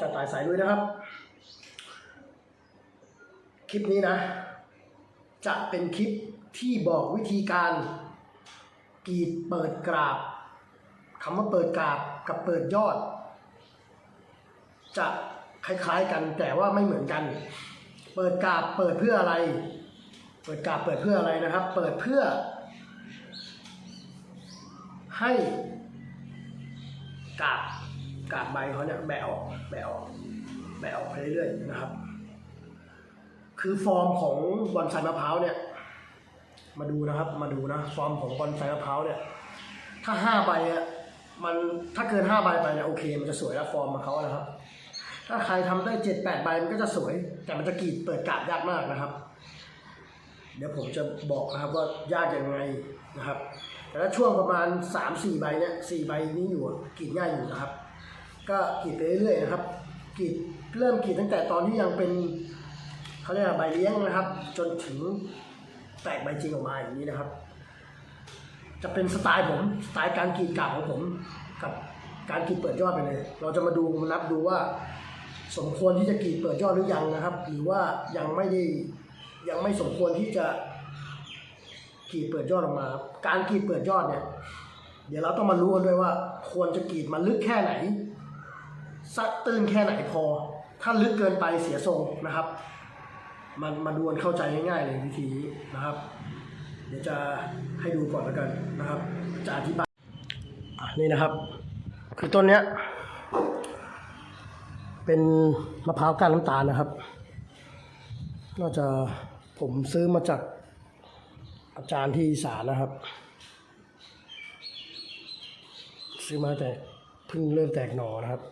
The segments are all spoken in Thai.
จะตายสายลุยนะครับ คลิปนี้นะ จะเป็นคลิปที่บอกวิธีการกรีดเปิดกราบคำว่าเปิดกราบกับเปิดยอด จะคล้ายๆกันแต่ว่าไม่เหมือนกัน เปิดกราบเปิดเพื่ออะไร เปิดกราบเปิดเพื่ออะไรนะครับ เปิดเพื่อ ให้กราบ กาบใบเขาเนี่ยแบะออกแบะออกแบะออกไปเรื่อยๆนะครับ คือฟอร์มของบอนไซมะพร้าวเนี่ย มาดูนะครับ มาดูนะฟอร์มของบอนไซมะพร้าวเนี่ย ถ้าห้าใบอะมันถ้าเกินห้าใบไปเนี่ยโอเค มันจะสวยแล้วฟอร์มของเขานะครับ ถ้าใครทำได้เจ็ดแปดใบมันก็จะสวย แต่มันจะกรีดเปิดกาบยากมากนะครับ เดี๋ยวผมจะบอกนะครับว่ายากยังไงนะครับแต่ถ้าช่วงประมาณสามสี่ใบเนี่ยสี่ใบนี้อยู่กรีดง่ายอยู่นะครับ ก็กรีดไปเรื่อยๆนะครับกรีดเริ่มกรีดตั้งแต่ตอนที่ยังเป็นเขาเรียกใบเลี้ยงนะครับ จนถึงแตกใบจริงออกมาอย่างนี้นะครับ จะเป็นสไตล์ผมสไตล์การกรีดกาบของผมกับการกรีดเปิดยอดไปเลย เราจะมาดูมานับดูว่า สมควรที่จะกรีดเปิดยอดหรือยังนะครับ หรือว่ายังไม่ได้ยังไม่สมควรที่จะกรีดเปิดยอดออกมา การกรีดเปิดยอดเนี่ย เดี๋ยวเราต้องมารู้กันด้วยว่า ควรจะกรีดมันลึกแค่ไหน ซักตื้นแค่ไหนพอ ถ้าลึกเกินไปเสียทรงนะครับ มันมาดูนเข้าใจง่ายๆเลยวิธีนะครับ เดี๋ยวจะให้ดูก่อนแล้วกันนะครับ จะอธิบายนี่นะครับ คือต้นเนี้ย เป็นมะพร้าวก้านน้ำตาลนะครับ น่าจะผมซื้อมาจากอาจารย์ที่อีสานนะครับ ซื้อมาแต่เพิ่งเริ่มแตกหน่อนะครับ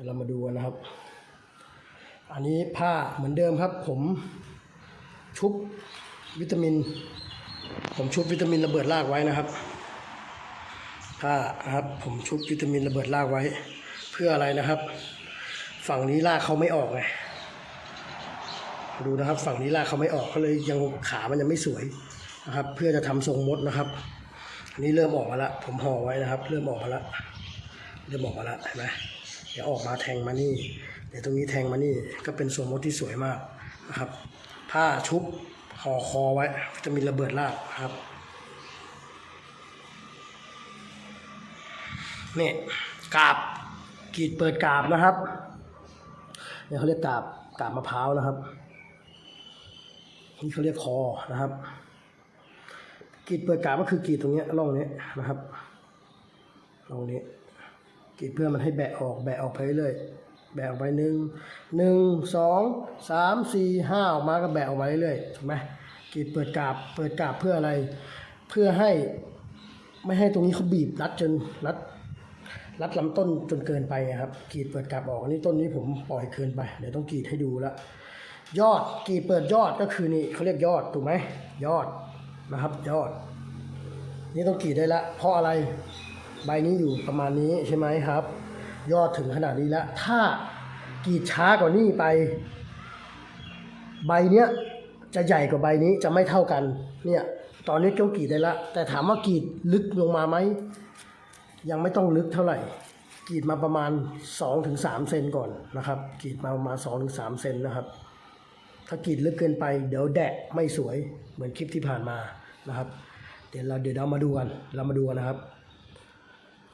ดี๋ยวเรามาดูกันนะครับ อันนี้ผ้าเหมือนเดิมครับ ผมชุบวิตามิน ผมชุบวิตามินระเบิดรากไว้นะครับผ้านะครับ ผมชุบวิตามินระเบิดรากไว้ เพื่ออะไรนะครับ ฝั่งนี้รากเขาไม่ออกไงดูนะครับ ฝั่งนี้รากเขาไม่ออกก็เลยยังขามันยังไม่สวยนะครับ เพื่อจะทำทรงมดนะครับอันนี้เริ่มออกมาละผมห่อไว้นะครับ เริ่มออกมาละเริ่มออกมาละเห็นไหม เดี๋ยวออกมาแทงมานี่เดี๋ยวตรงนี้แทงมานี่ก็เป็นทรงมดที่สวยมากนะครับ ผ้าชุบห่อคอไว้จะมีระเบิดรากนะครับนี่กาบกรีดเปิดกาบนะครับเนี่ยเขาเรียกกาบกาบมะพร้าวนะครับนี่เขาเรียกคอนะครับกรีดเปิดกาบก็คือกรีดตรงนี้ร่องนี้นะครับร่องนี้ กรีดเพื่อมันให้แบะออกแบะออกไปเรื่อยแบะออกไปหนึ่งหนึ่งสองสามสี่ห้าออกมาก็แบะออกมาเรื่อยถูกไหมกรีดเปิดกาบเปิดกาบเพื่ออะไร เพื่อให้ไม่ให้ตรงนี้เขาบีบรัดจนรัดรัดลำต้นจนเกินไปครับกรีดเปิดกลับออกอันนี้ต้นนี้ผมปล่อยเกินไปเดี๋ยวต้องกรีดให้ดูละยอดกรีดเปิดยอดก็คือนี่เขาเรียกยอดถูกไหมยอดนะครับยอด นี่ต้องกรีดได้ละเพราะอะไร ใบนี้อยู่ประมาณนี้ใช่ไหมครับ ยอดถึงขนาดนี้แล้ว ถ้ากรีดช้ากว่านี้ไป ใบเนี้ยจะใหญ่กว่าใบนี้จะไม่เท่ากัน เนี่ย ตอนนี้ต้องกรีดได้ละ แต่ถามว่ากรีดลึกลงมาไหม ยังไม่ต้องลึกเท่าไหร่กรีดมาประมาณ 2-3เซนก่อนนะครับกรีดมาประมาณ 2-3เซนนะครับ ถ้ากรีดลึกเกินไป เดี๋ยวแดะไม่สวยเหมือนคลิปที่ผ่านมานะครับ เดี๋ยวเราเดี๋ยวเรามาดูกันเรามาดูกันนะครับ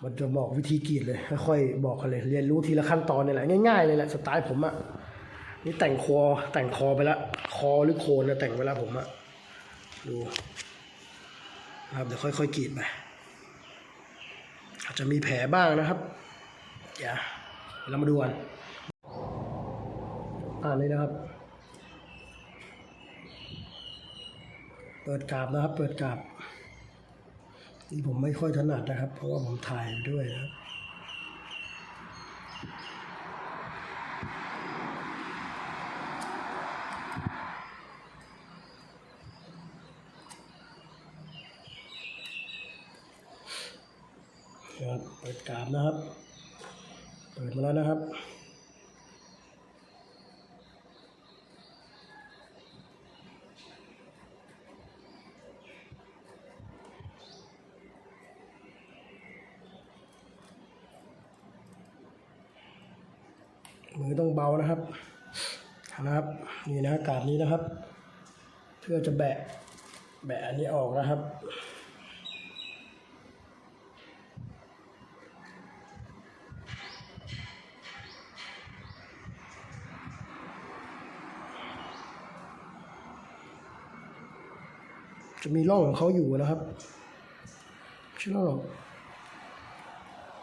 มันจะบอกวิธีกรีดเลยค่อยๆบอกกันเลย เรียนรู้ทีละขั้นตอนนี่แหละง่ายๆเลยแหละสไตล์ผมอะนี่แต่งคอแต่งคอไปล้วคอหรือโคนนะแต่งไปล้วผมอะดูนะครับเดี๋ยวค่อยๆกรีดไปอาจจะมีแผลบ้างนะครับเดี๋ยวเรามาดูกันอ่านเลยนะครับ เปิดกราบนะครับ เปิดกราบ นี่ผมไม่ค่อยถนัดนะครับ เพราะว่าผมถ่ายด้วยนะครับครับเปิดกราบนะครับ เปิดมาแล้วนะครับ น มือานะครับนะครับ นี่นะกาบนี้นะครับ เพื่อจะแบะแบะอันนี้ออกนะครับจะมีร่องของเขาอยู่นะครับไม่ใช่ร่องหรอก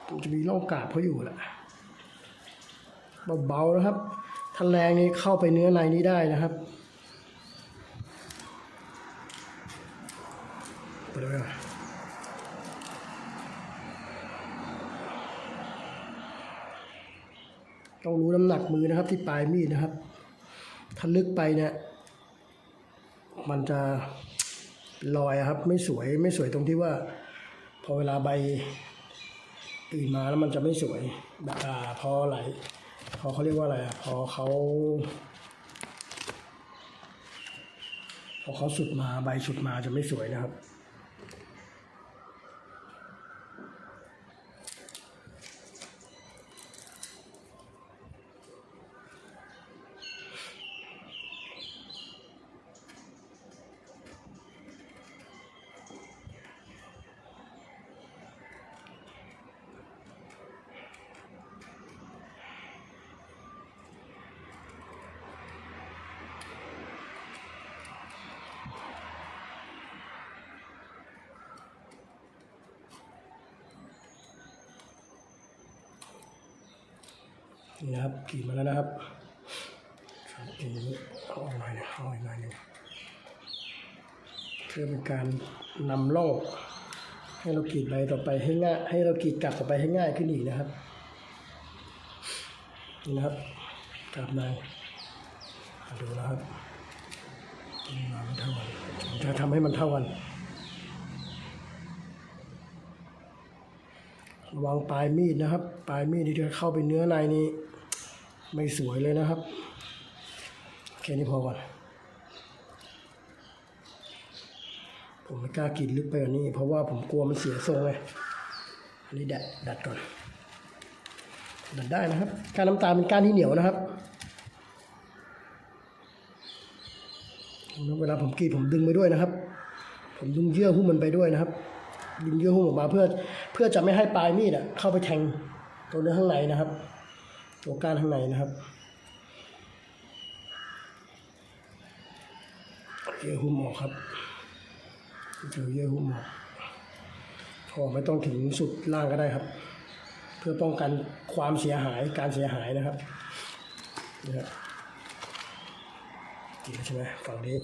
มันจะมีร่องกาบเขาอยู่แหละ เบาๆนะครับถ้าแรงนี้เข้าไปเนื้อในนี้ได้นะครับไปเลยอะต้องรู้น้ำหนักมือนะครับที่ปลายมีดนะครับ ถ้าลึกไปเนี่ย มันจะลอยครับ ไม่สวยไม่สวยตรงที่ว่า พอเวลาใบตื่นมาแล้วมันจะไม่สวยแบบพอไหล อเขาเรียกว่าอะไรอะพอเขาพอเขาสุดมาใบสุดมาจะไม่สวยนะครับ นี่ครับกรีดมาแล้วนะครับครับทีนี้เอาออกหน่อยเอาอีกหน่อยหนึงเพื่อเป็นการนำร่องให้เรากรีดใบต่อไปให้ง่ายให้เรากรีดกลับต่อไปให้ง่ายขึ้นอีกนะครับนี่นะครับกลับในมาดูนะครับนี่มาไม่เท่ากันจะทำให้มันเท่ากันระวังปลายมีดนะครับ ปลายมีดที่จะเข้าไปเนื้อในนี้ ไม่สวยเลยนะครับ แค่นี้พอก่อน ผมไม่กล้ากรีดลึกไปกว่านี้ เพราะว่าผมกลัวมันเสียทรงไง อันนี้ดัดดัดก่อน ดัดได้นะครับ การน้ำตาลเป็นก้านที่เหนียวนะครับแล้วเวลาผมกรีดผมดึงไปด้วยนะครับ ผมดึงเยื่อหุ้มมันไปด้วยนะครับ ดึงเยื่อหุ้มออกมาเพื่อเพื่อจะไม่ให้ปลายมีดอะเข้าไปแทงตัวเนื้อข้างในนะครับ ตัวก้านข้างในนะครับเยื่อหุ้มออกครับเจอเยื่อหุ้มออกพอไม่ต้องถึงสุดล่างก็ได้ครับ เพื่อป้องกันความเสียหายการเสียหายนะครับนี่ครับกรีดใช่ไหมฝั่งนี้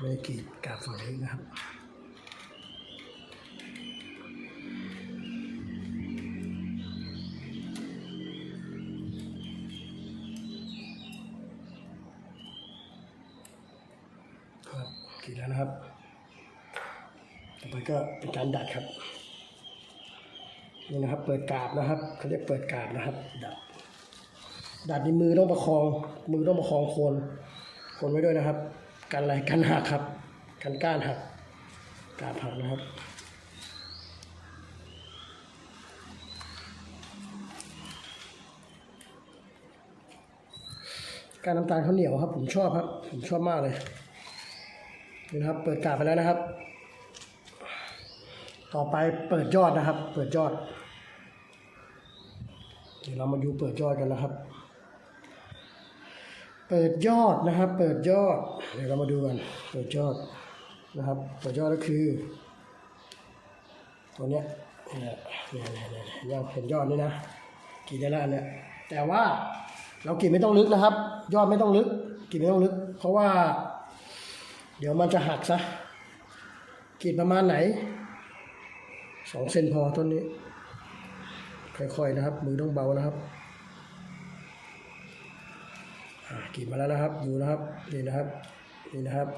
ไม่กีดกาบฝั่งนี้นะครับ เป็นการดัดครับนี่นะครับ เปิดกาบนะครับเขาเรียกเปิดกาบนะครับ ดัดดัดในมือต้องประคอง มือต้องประคองโคนโคนไว้ด้วยนะครับกันอะไรกันหักครับกันก้านหักกาบหักนะครับการน้ำตาลข้าวเหนียวครับ ผมชอบครับ ผมชอบมากเลยนี่นะครับ เปิดกาบไปแล้วนะครับ ต่อไปเปิดยอดนะครับ เปิดยอด เดี๋ยวเรามาดูเปิดยอดกันนะครับ เปิดยอดนะครับ เปิดยอด เดี๋ยวเรามาดูกัน เปิดยอดนะครับ เปิดยอดก็คือ ตัวเนี้ยเนี่ยเนี่ยเนี่ยเนี่ยยังเห็นยอดนี่นะกรีดได้ล้วอันเนี้ยแต่ว่าเรากรีดไม่ต้องลึกนะครับ ยอดไม่ต้องลึกกรีดไม่ต้องลึก เพราะว่า เดี๋ยวมันจะหักซะกรีดประมาณไหน สองเซนพอต้นนี้ ค่อยๆนะครับ มือต้องเบานะครับกรีดมาแล้วนะครับดูนะครับนี่นะครับนี่นะครับ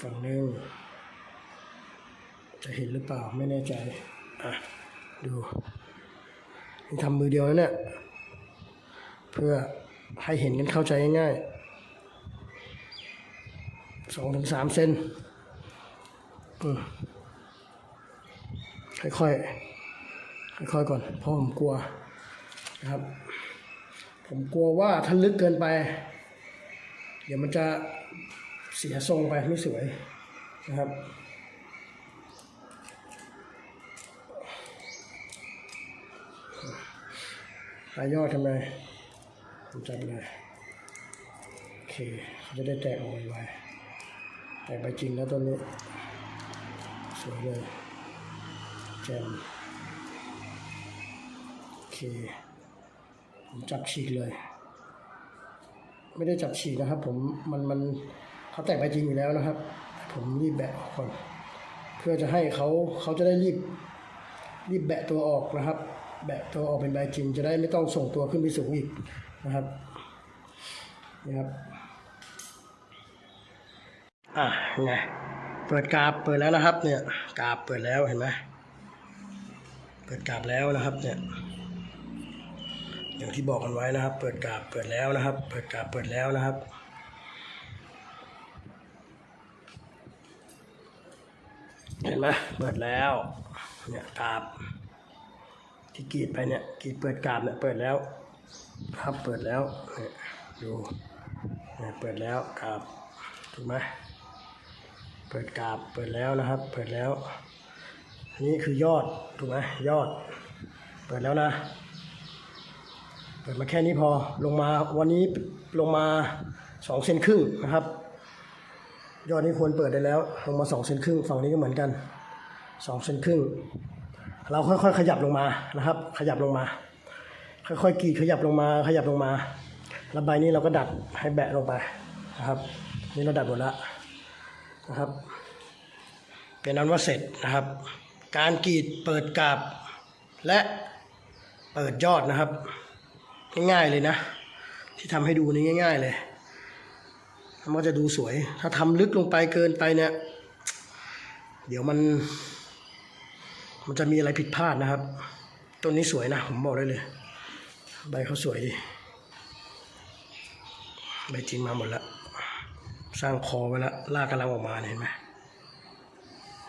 ฝั่งหนึ่งจะเห็นหรือเปล่าไม่แน่ใจอะดูนี่ทำมือเดียวแล้วเนี่ยเพื่อให้เห็นกันเข้าใจง่ายๆสองถึงสามเซนอืม ค่อยๆค่อยๆก่อนเพราะผมกลัวนะครับ ผมกลัวว่าถ้าลึกเกินไป เดี๋ยวมันจะเสียทรงไปไม่สวยนะครับหายอดทำไมจับเลยโอเคเขาจะได้แตกออกไวๆแตกไปจริงแล้วต้นนี้สวยเลย แจมโอเค ผมจับฉีกเลย ไม่ได้จับฉีกนะครับ ผมมันมันเขาแตกไปจริงอยู่แล้วนะครับ ผมรีบแบะออกก่อน เพื่อจะให้เขาเขาจะได้รีบรีบแบะตัวออกนะครับ แบะตัวออกเป็นใบจริง จะได้ไม่ต้องส่งตัวขึ้นไปสูงอีกนะครับนี่ครับอะไงเปิดกาบเปิดแล้วนะครับ เนี่ยกาบเปิดแล้วเห็นไหม ปิดกราบแล้วนะครับเนี่ยอย่างที่บอกกันไว้นะครับ เปิดกราบเปิดแล้วนะครับ เปิดกราบเปิดแล้วนะครับเห็นไหมเปิดแล้วเนี่ยกราบที่กรีดไปเนี่ยกรีดเปิดกราบเนี่ยเปิดแล้วครับเปิดแล้วเนี่ยดูเนี่ยเปิดแล้วกราบถูกไหมเปิดกราบเปิดแล้วนะครับ เปิดแล้ว อันนี้คือยอดถูกไหมยอด เปิดแล้วนะ เปิดมาแค่นี้พอลงมาวันนี้ลงมาสองเซนครึ่งนะครับ ยอดนี้ควรเปิดได้แล้ว ลงมาสองเซนครึ่งฝั่งนี้ก็เหมือนกันสองเซนครึ่งเราค่อยๆขยับลงมานะครับ ขยับลงมา ค่อยๆกีดขยับลงมา ขยับลงมาแล้วใบนี้เราก็ดัดให้แบะลงไปนะครับ นี่เราดัดหมดแล้วนะครับเป็นนั้นว่าเสร็จนะครับ การกรีดเปิดกาบ และเปิดยอดนะครับ ง่ายๆเลยนะ ที่ทำให้ดูนี่ง่าย ๆ เลยมันก็จะดูสวย ถ้าทำลึกลงไปเกินไปเนี่ย เดี๋ยวมัน มันจะมีอะไรผิดพลาดนะครับ ต้นนี้สวยนะ ผมบอกได้เลย ใบเขาสวยดี ใบจริงมาหมดแล้วสร้างคอไว้แล้วลากกำลังออกมาเห็นไหม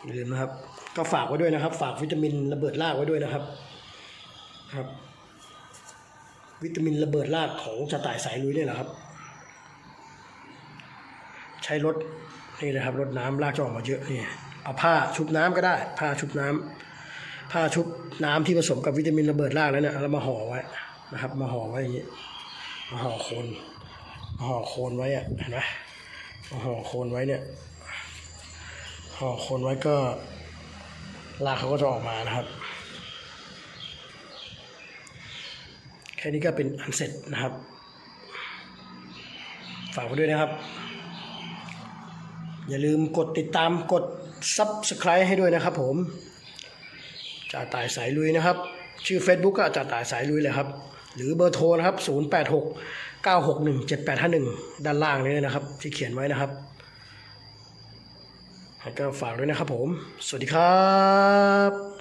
อย่าลืมนะครับ ก็ฝากไว้ด้วยนะครับ ฝากวิตามินระเบิดรากไว้ด้วยนะครับครับ วิตามินระเบิดรากของจะต่ายสายลุยเนี่ยแหละครับ ใช้รถนี่เลยครับรถน้ำลากจะออกมาเยอะนี่เอาผ้าชุบน้ำก็ได้ ผ้าชุบน้ำผ้าชุบน้ำที่ผสมกับวิตามินระเบิดรากแล้วเนี่ยเรามาห่อไว้นะครับ มาห่อไว้อย่างนี้มาห่อโคนมาห่อโคนไว้อะเห็นไหมมาห่อโคนไว้เนี่ย อคนไว้ก็รากเขาก็จะออกมานะครับ แค่นี้ก็เป็นอันเสร็จนะครับ ฝากไว้ด้วยนะครับ อย่าลืมกดติดตามกด Subscribe ให้ด้วยนะครับผมจ่าตายสายลุยนะครับ ชื่อ Facebook ก็จ่าตายสายลุยเลยครับ หรือเบอร์โทรนะครับ 086 961 7851 ด้านล่างนี้นะครับ ที่เขียนไว้นะครับ ก็ฝากด้วยนะครับผม สวัสดีครับ